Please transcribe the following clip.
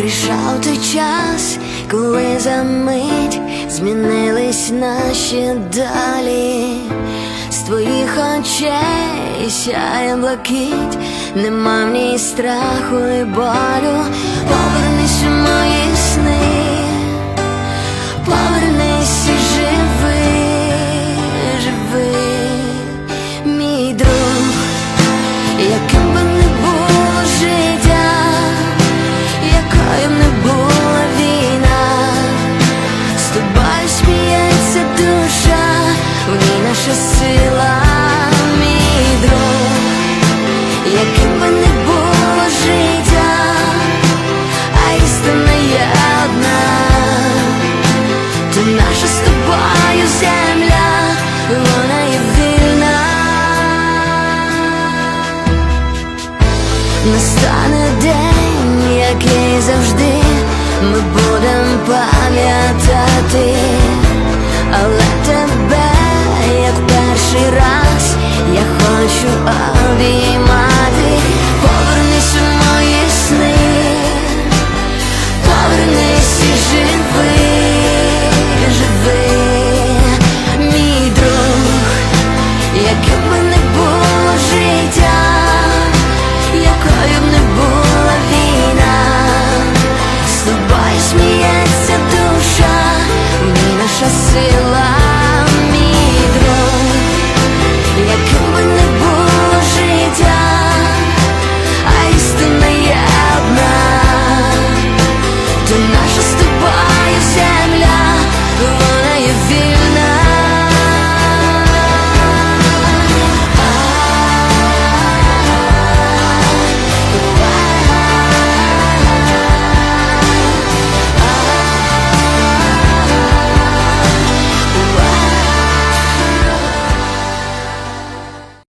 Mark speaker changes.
Speaker 1: Прийшов той час, коли за мить змінились наші далі, З твоїх очей сяє блакить, нема в ній страху і болю. Повернись у мої наша сила, мій друг, яким би не було життя, а істина є одна, то наша з тобою земля, вона є вільна. Настане день, який завжди ми будемо пам'ятати, хочу обіймати, повернись у мої сни, повернись і живи, живи, мій друг, яким б не було життя, якою б не була війна, з тобою сміється душа, мій наша сила.